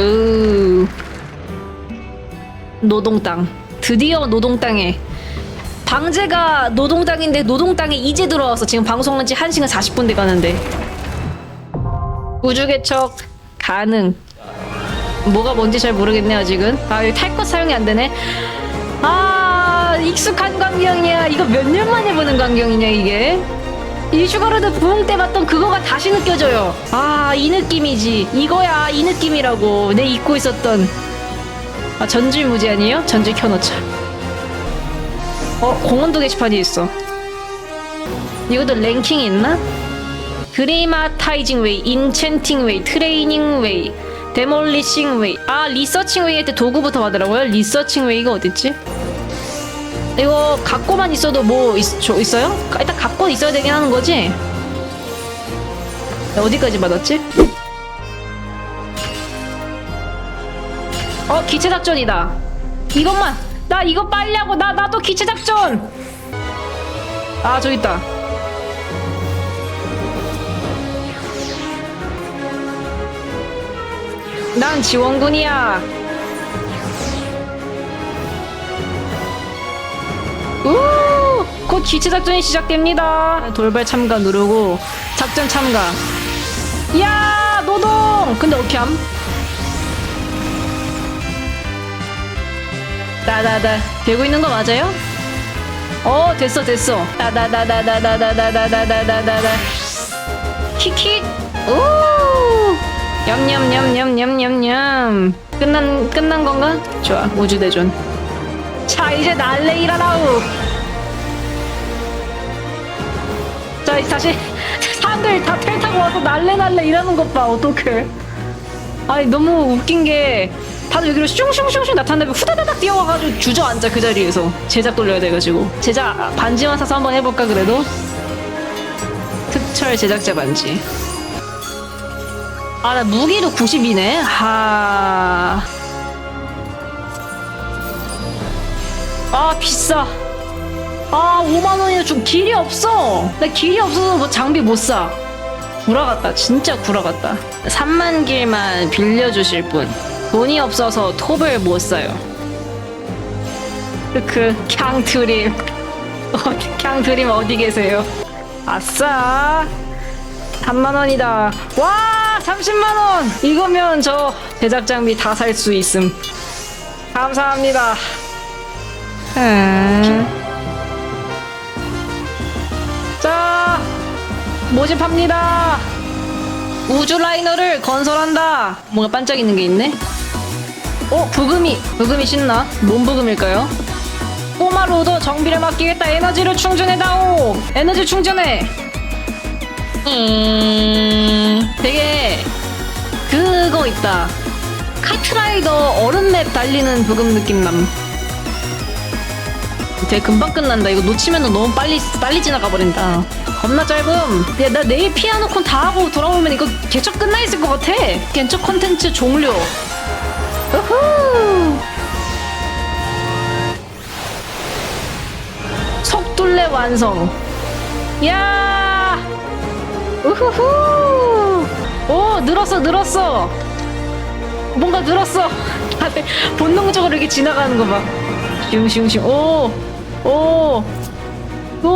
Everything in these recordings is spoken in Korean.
으. 노동 땅. 드디어 노동 땅에. 방제가 노동 땅인데 노동 땅에 이제 들어와서 지금 방송한 지 1시간 40분 돼 가는데. 우주 개척 가능. 뭐가 뭔지 잘 모르겠네 아직은. 아 여기 탈것 사용이 안 되네. 아 익숙한 광경이야. 이거 몇 년 만에 보는 광경이냐 이게. 이 슈가로드 부흥 때 봤던 그거가 다시 느껴져요. 아, 이 느낌이지. 이거야, 이 느낌이라고. 내 잊고 있었던. 아, 전질 무지 아니에요? 전질 켜놓자. 어, 공원도 게시판이 있어. 이것도 랭킹이 있나? 드리마타이징 웨이, 인챈팅 웨이, 트레이닝 웨이, 데몰리싱 웨이. 아, 리서칭 웨이 할 때 도구부터 받으라고요? 리서칭 웨이가 어딨지? 이거 갖고만 있어도 뭐 있, 저, 있어요? 일단 갖고 있어야 되긴 하는 거지? 어디까지 받았지? 어 기체 작전이다. 이것만 나 이거 빨리 하고 나 나도 기체 작전. 아 저기 있다. 난 지원군이야. 우! 곧 기체 작전이 시작됩니다. 돌발 참가 누르고 작전 참가. 야 노동. 근데 어떻게 함? 따다다 되고 있는 거 맞아요? 어 됐어 됐어. 따다다다다다다다다다다다다. 킥킥. 오. 냠냠냠냠냠냠냠. 끝난 끝난 건가? 좋아 우주 대전. 자 이제 날래 일어나우 자 다시 사람들 다 텔 타고 와서 날래 날래 일하는 것봐. 어떡해. 아니 너무 웃긴 게 다들 여기로 슝슝슝슝 나타나면 후다다닥 뛰어와가지고 주저앉아 그 자리에서. 제작 돌려야 돼가지고. 제작 반지만 사서 한번 해볼까 그래도? 특철 제작자 반지. 아 나 무기도 90이네. 하... 아 비싸. 아 5만원이나 좀 길이 없어. 나 길이 없어서 뭐 장비 못사. 구라 같다. 진짜 구라 같다. 3만 길만 빌려주실 분. 돈이 없어서 톱을 못 사요. 크크 캉 드림. 어, 어디 계세요? 아싸. 3만원이다. 와 30만원! 이거면 저 제작 장비 다 살 수 있음. 감사합니다 음. 자, 모집합니다. 우주 라이너를 건설한다. 뭔가 반짝이는 게 있네. 어, 부금이. 부금이 신나? 뭔 부금일까요? 꼬마 로더 정비를 맡기겠다. 에너지를 충전해다오. 에너지 충전해. 음, 되게 그거 있다. 카트라이더 얼음맵 달리는 부금 느낌 남. 되게 금방 끝난다. 이거 놓치면 너무 빨리 빨리 지나가 버린다. 겁나 짧음. 야, 나 내일 피아노 콘 다 하고 돌아오면 이거 개척 끝나 있을 것 같아. 개척 컨텐츠 종료. 우후. 속둘레 완성. 야. 우후후. 오, 늘었어, 늘었어. 뭔가 늘었어. 다들 본능적으로 이렇게 지나가는 거 봐. 슝슝슝. 오. 오. 오.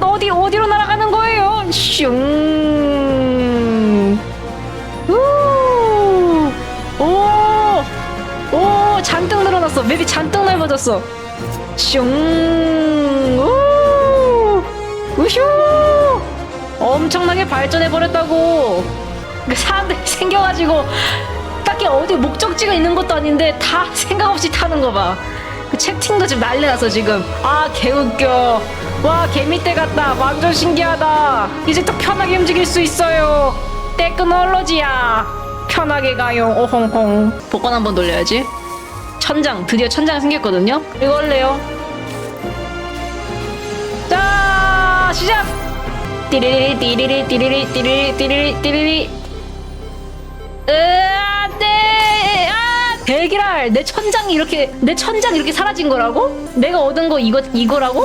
어디 어디로 날아가는 거예요? 슝. 우. 오. 오, 잔뜩 늘어났어. 맵이 잔뜩 넓어졌어. 슝. 우. 우슈. 엄청나게 발전해 버렸다고. 그 사람들이 생겨가지고 딱히 어디 목적지가 있는 것도 아닌데 다 생각 없이 타는 거 봐. 그 채팅도 지금 난리 났어 지금. 아 개웃겨. 와 개미떼 같다. 완전 신기하다. 이제 또 편하게 움직일 수 있어요. 테크놀로지야. 편하게 가요. 오홍홍. 복권 한번 돌려야지. 천장 드디어 천장 생겼거든요. 이거 할래요. 자 시작. 띠리리 띠리리 띠리리 띠리리 띠리리 띠리리. 네. 아 대기랄 내 천장이 이렇게 내 천장 이렇게 사라진 거라고? 내가 얻은 거 이거 이거라고?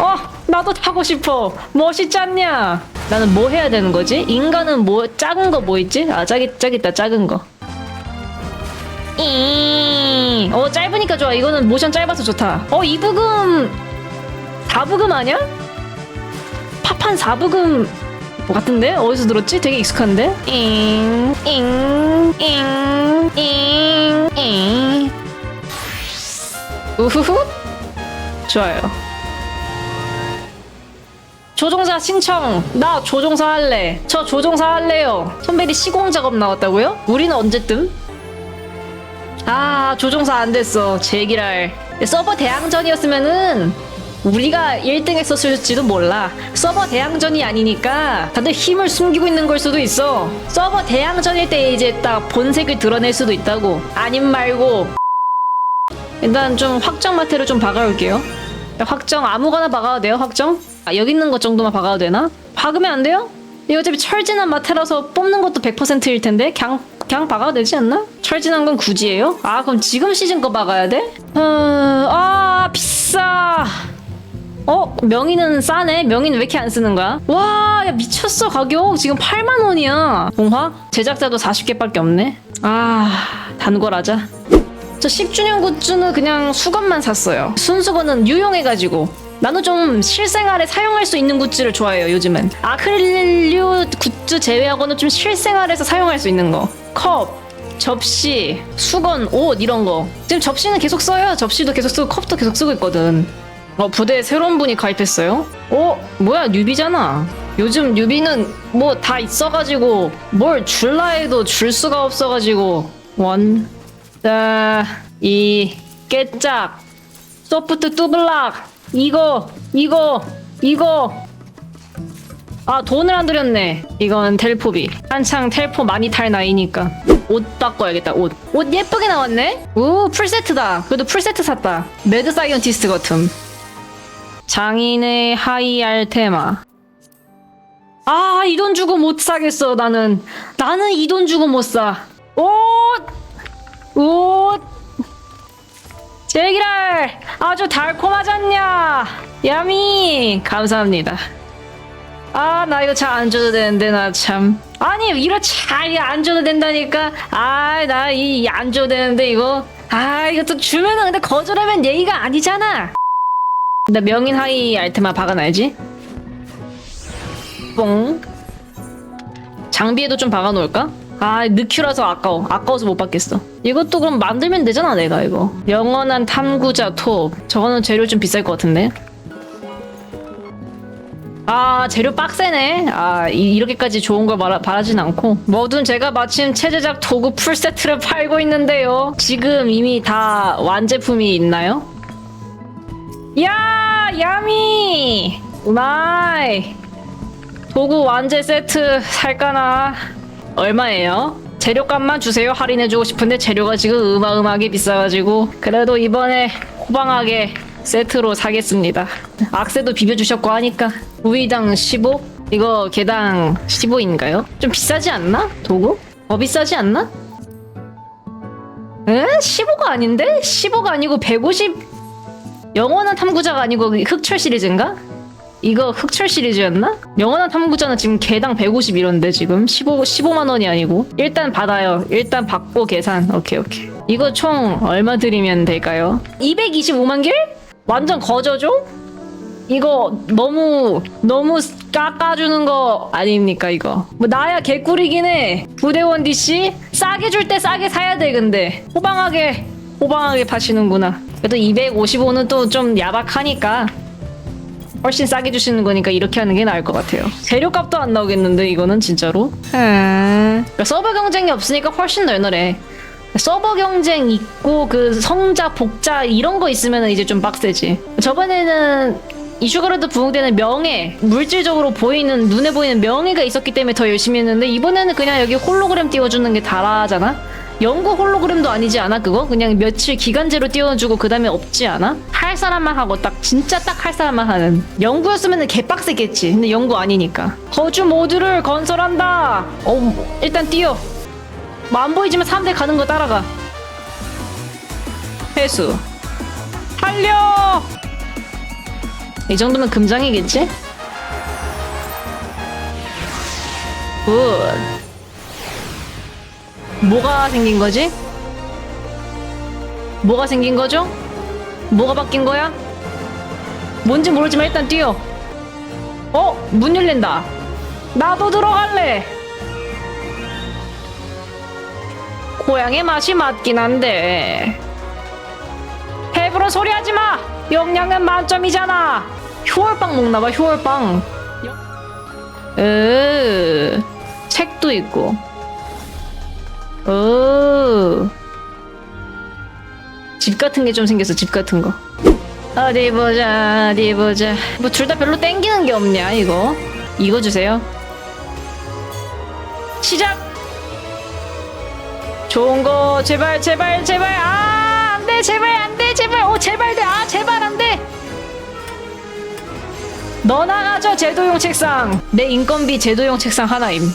어 나도 타고 싶어 멋있지 않냐? 나는 뭐 해야 되는 거지? 인간은 뭐 작은 거 뭐 있지? 아 저기 있다 작은 거. 이. 어 짧으니까 좋아. 이거는 모션 짧아서 좋다. 어 이부금 4부금 아니야? 파판 4부금 뭐 같은데? 어디서 들었지? 되게 익숙한데? 잉, 잉, 잉, 잉, 잉. 우후후. 좋아요. 조종사 신청. 나 조종사 할래. 저 조종사 할래요. 손베리 시공 작업 나왔다고요? 우리는 언제쯤? 아, 조종사 안 됐어. 제기랄. 서버 대항전이었으면은 우리가 1등 했었을지도 몰라. 서버 대항전이 아니니까 다들 힘을 숨기고 있는 걸 수도 있어. 서버 대항전일 때 이제 딱 본색을 드러낼 수도 있다고. 아님 말고. 일단 좀 확정 마테를 좀 박아올게요. 확정 아무거나 박아도 돼요, 확정? 아, 여기 있는 것 정도만 박아도 되나? 박으면 안 돼요? 이거 어차피 철진한 마테라서 뽑는 것도 100%일 텐데 그냥 그냥 박아도 되지 않나? 철진한 건 굳이예요? 아 그럼 지금 시즌 거 박아야 돼? 어, 아 비싸. 어 명의는 싸네. 명의는 왜 이렇게 안 쓰는 거야? 와, 야 미쳤어 가격. 지금 8만 원이야. 동화? 제작자도 40개밖에 없네. 아 단골하자. 저 10주년 굿즈는 그냥 수건만 샀어요. 순수건은 유용해가지고. 나도 좀 실생활에 사용할 수 있는 굿즈를 좋아해요, 요즘은. 아크릴류 굿즈 제외하고는 좀 실생활에서 사용할 수 있는 거. 컵, 접시, 수건, 옷, 이런 거. 지금 접시는 계속 써요. 접시도 계속 쓰고 컵도 계속 쓰고 있거든. 어, 부대에 새로운 분이 가입했어요? 어, 뭐야, 뉴비잖아. 요즘 뉴비는 뭐 다 있어가지고 뭘 줄라 해도 줄 수가 없어가지고 원, 자, 이 깨짝, 소프트 뚜블락, 이거, 이거, 이거. 아 돈을 안 들였네. 이건 텔포비. 한창 텔포 많이 탈 나이니까 옷 바꿔야겠다. 옷. 옷 예쁘게 나왔네. 오 풀세트다. 그래도 풀세트 샀다. 매드 사이언티스트 같음. 장인의 하이알 테마. 아, 이 돈 주고 못 사겠어, 나는. 나는 이 돈 주고 못 사. 옷! 옷! 제기랄! 아주 달콤하잖냐! 야미! 감사합니다. 아, 나 이거 잘 안 줘도 되는데, 나 참. 아니, 이거 잘안 줘도 된다니까. 아, 나 이 안 줘도 되는데, 이거. 아, 또 주면은 근데 거절하면 예의가 아니잖아. 나 명인 하이 알테마 박아놔야지. 뽕. 장비에도 좀 박아놓을까? 아, 느큐라서 아까워. 아까워서 못 받겠어. 이것도 그럼 만들면 되잖아, 내가 이거. 영원한 탐구자 톱. 저거는 재료 좀 비쌀 것 같은데. 아, 재료 빡세네. 아, 이, 이렇게까지 좋은 걸 말하, 바라진 않고. 뭐든 제가 마침 체제작 도구 풀세트를 팔고 있는데요. 지금 이미 다 완제품이 있나요? 야, 야미! 우마이! 도구 완제 세트 살까나? 얼마예요? 재료값만 주세요. 할인해주고 싶은데 재료가 지금 어마어마하게 비싸가지고 그래도 이번에 호방하게 세트로 사겠습니다. 악세도 비벼주셨고 하니까 우위당 15? 이거 개당 15인가요? 좀 비싸지 않나? 도구? 더 비싸지 않나? 에? 15가 아닌데? 15가 아니고 150 영원한 탐구자가 아니고 흑철 시리즈인가? 이거 흑철 시리즈였나? 영원한 탐구자는 지금 개당 150 이런데 지금 15 15만 원이 아니고 일단 받아요. 일단 받고 계산. 오케이 오케이. 이거 총 얼마 드리면 될까요? 225만 길? 완전 거저죠? 이거 너무 너무 깎아주는 거 아닙니까 이거? 뭐 나야 개꿀이긴 해. 부대원 DC 싸게 줄 때 싸게 사야 돼 근데 호방하게 호방하게 파시는구나. 그래도 255는 또 좀 야박하니까 훨씬 싸게 주시는 거니까 이렇게 하는 게 나을 것 같아요. 재료값도 안 나오겠는데 이거는 진짜로. 그러니까 서버 경쟁이 없으니까 훨씬 널널해. 서버 경쟁 있고 그 성자 복자 이런 거 있으면 이제 좀 빡세지. 저번에는 이 슈가로드 부흥되는 명예 물질적으로 보이는 눈에 보이는 명예가 있었기 때문에 더 열심히 했는데 이번에는 그냥 여기 홀로그램 띄워주는 게 다라잖아. 연구 홀로그램도 아니지 않아 그거? 그냥 며칠 기간제로 띄워주고 그 다음에 없지 않아? 할 사람만 하고 딱 진짜 딱 할 사람만 하는 연구였으면 개빡세겠지 근데 연구 아니니까 거주 모듈을 건설한다 어 일단 뛰어 뭐 안 보이지만 사람들 가는 거 따라가 회수 달려 이 정도면 금장이겠지? 굿. 뭐가 생긴 거지? 뭐가 생긴 거죠? 뭐가 바뀐 거야? 뭔지 모르지만 일단 뛰어. 어? 문 열린다. 나도 들어갈래. 고향의 맛이 맞긴 한데. 해부러 소리 하지 마! 영양은 만점이잖아! 효월빵 먹나봐, 효월빵. 으, 책도 있고. 오. 집 같은 게 좀 생겼어, 집 같은 거. 어디 보자, 어디 보자. 뭐 둘 다 별로 땡기는 게 없냐, 이거? 이거 주세요. 시작! 좋은 거, 제발, 제발, 제발. 아, 안 돼, 제발, 안 돼, 제발. 오, 제발 돼. 아, 제발 안 돼. 너 나가죠, 제도용 책상. 내 인건비 제도용 책상 하나임.